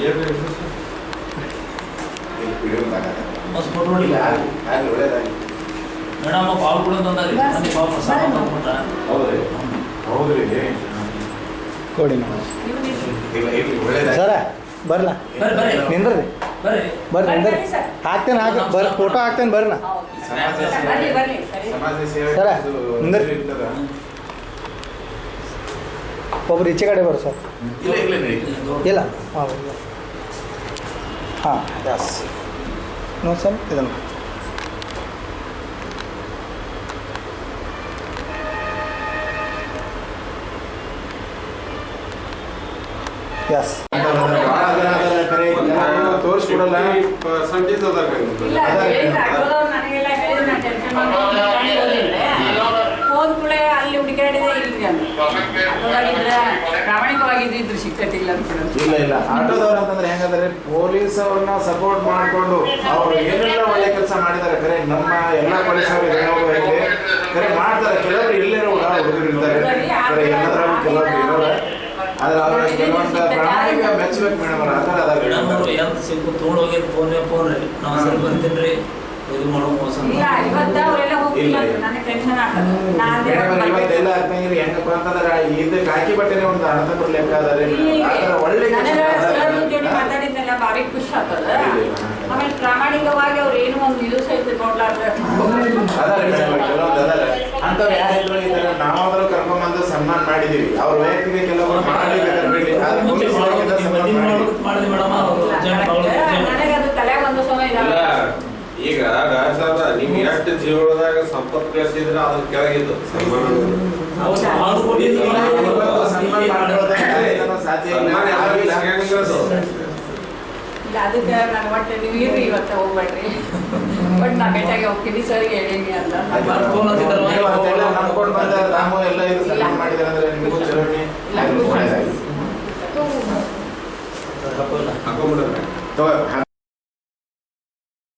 ಏನು ಸರ್ ಈಗ ಮತ್ತು ಫೋಟೋ ನೋಡಿಲ್ಲ ಮೇಡಮ್ ಪಾವು ಕೂಡ ತಂದಾರಿ. ಪಾವು ಪ್ರಸಾದ ಹೌದ್ರಿ. ಹೌದ್ರಿ. ಕೊಡಿ ಸರ ಬರ್ಲ? ಬರ್ರಿ ಬರ್ರಿ. ನಿಂದ್ರಿ ಬರ್ರಿ. ಬರ್ರಿ ನಿಂದ್ರಿ. ಹಾಕ್ತೇನೆ ಹಾಕ ಬರ್ ಫೋಟೋ ಹಾಕ್ತೇನೆ ಬರ್ರಿ ಬರ್ಲಿ, ಸರಿ. ನಿಂದ್ರಿ. ಒಬ್ರು ಈಚೆ ಕಡೆ ಬರ್ರಿ ಸರ್. ಇಲ್ಲ ಇಲ್ಲ ಇಲ್ಲ ಹಾಂ ಹಾಂ ಎಸ್ ನೋಡಿ ಸರ್ ಇದನ್ನು ಎಸ್ ಭಾಳ ಜನ ಅದನ್ನ ಕರೆ ನಾನು ತೋರಿಸ್ಕೊಡಲ್ಲ ಪರ್ಸೆಂಟೇಜ್ ಅದ ಇಲ್ಲ, ಹೇಳಿದ್ರು, ಅಗ್ರದವ್ರು ನನಗೆಲ್ಲ ಹೇಳಿದ್ರು, ನಾನ್ tension ಮಾಡ್ಕೊಂಡು ಹೋಗಿದ್ದೆ. ಹೋದ್ ಕೂಡಲೇ ಅಲ್ಲಿ ಹುಡುಕಾಡಿದೆ ಇಲ್ರಿ ಪ್ರಾಮಾಣಿಕವಾಗಿದ್ದಿದ್ರು ಸಿಕ್ಕತ್ತಿಲ್ಲ ಇಲ್ಲ ಇಲ್ಲ. ಆಟೋದವ್ರು ಅಂತಂದ್ರೆ ಹೆಂಗಂದ್ರೆ ಪೊಲೀಸ್ ಅವ್ರನ್ನ ಸಪೋರ್ಟ್ ಮಾಡಿಕೊಂಡು ಅವ್ರು ಏನೆಲ್ಲ ಒಳ್ಳೆ ಕೆಲಸ ಮಾಡಿದ್ದಾರೆ ಕರೆ ನಮ್ಮ ಎಲ್ಲ ಪೊಲೀಸ್ ಅವರಿಗೆ ಕರೆ ಮಾಡ್ತಾರೆ. ಕೆಲವರು ಇಲ್ಲೇ ಹುಡುಗರು ಇರ್ತಾರೆ. ಕರೆ ಎಲ್ಲದರಲ್ಲೂ ಕೆಲವರು ಆದ್ರೆ ಅವ್ರ ಕೆಲವೊಂದು ಪ್ರಾಮಾಣಿಕ ಮೆಚ್ಚಬೇಕು ಮೇಡಮ್ ಅವ್ರ ಆ ಥರ ಮೇಡಮ್ ಎಂತ ಸಿಕ್ಕು ಹೋಗಿ ಫೋನ್ ಫೋನ್ ರೀ ನಾವು ಸರಿ ಬರ್ತೀನಿ ರೀ ಇದು ಮಾಡೋ ಮೋಸ ಇವತ್ತೆಲ್ಲ ಹೆಂಗಪ್ಪ ಅಂತಂದ್ರೆ ಇದಕ್ಕೆ ಹಾಕಿ ಬಟ್ಟೆನೆ ಒಂದು ಅಣತಂತ್ರ ಲೆಕ್ಕ ಅದಾರೆ. ಆ ಒಳ್ಳೆ ನನಗೆ ಕೆಲಸ ಸರ್ ಜೊತೆ ಮಾತಾಡಿದ್ದೆಲ್ಲ ಭಾರಿ ಖುಷಿ ಆಗ್ತದ ಆಮೇಲೆ ಪ್ರಾಮಾಣಿಕವಾಗಿ ಅವ್ರು ಏನು ಒಂದು ಇದು ಸಹಿತ ನೋಡ್ಲಾರ್ದ ಅದಾರೆ ಮೇಡಮ್ ಕೆಲವೊಂದು ಅದಾರೆ ಅಂಥವ್ರು ಯಾರಿದ್ರು ಈ ಥರ ನಾವಾದ್ರೂ ಕರ್ಕೊಂಬಂದು ಸನ್ಮಾನ ಮಾಡಿದೀವಿ ಅವ್ರ ವೈಯಕ್ತಿಕ ಕೆಲವರು ಮಾಡಲೇಬೇಕಾದ್ರೆ ಬಿಡಿ ಆದ್ರೆ ಪೊಲೀಸ್ ಒಳಗಿಂದ ಸನ್ಮಾನ ಮಾಡಿದ್ವಿ ಮಾಡಿದ್ವಿ ಮೇಡಮ್ ಅವರು ಅರ್ಜೆಂಟ್ ಅವ್ರು ನನಗೆ ಅದು ತಲೆ ಒಂದು ಅವ್ರ ವೈಯಕ್ತಿಕ ಕೆಲವರು ಈಗ ರಾಜ್ ಸಾಹೇಬ್ರ ನಿಮ್ ಎಷ್ಟು ಜೀವನದಾಗ ಸಂಪತ್ ಗಳಿಸಿದ್ರ ಅದ್ರ ಕೆಳಗಿದ್ದು. ಸನ್ಮಾನ ಸನ್ಮಾನ ಸಾಧ್ಯ ಸನ್ಮಾನ ಅದಕ್ಕೆ ನಾನು ಒಟ್ಟು ನೀವು ಇರ್ರಿ ಇವತ್ತು ಹೋಗ್ಬೇಡ್ರಿ. ಬಟ್ ನಾ ಭೇಟಿಯಾಗಿ ಹೋಗ್ತೀನಿ. ಸರ್ ಹೇಳೀನಿ ಅಂತ. ก็แบบ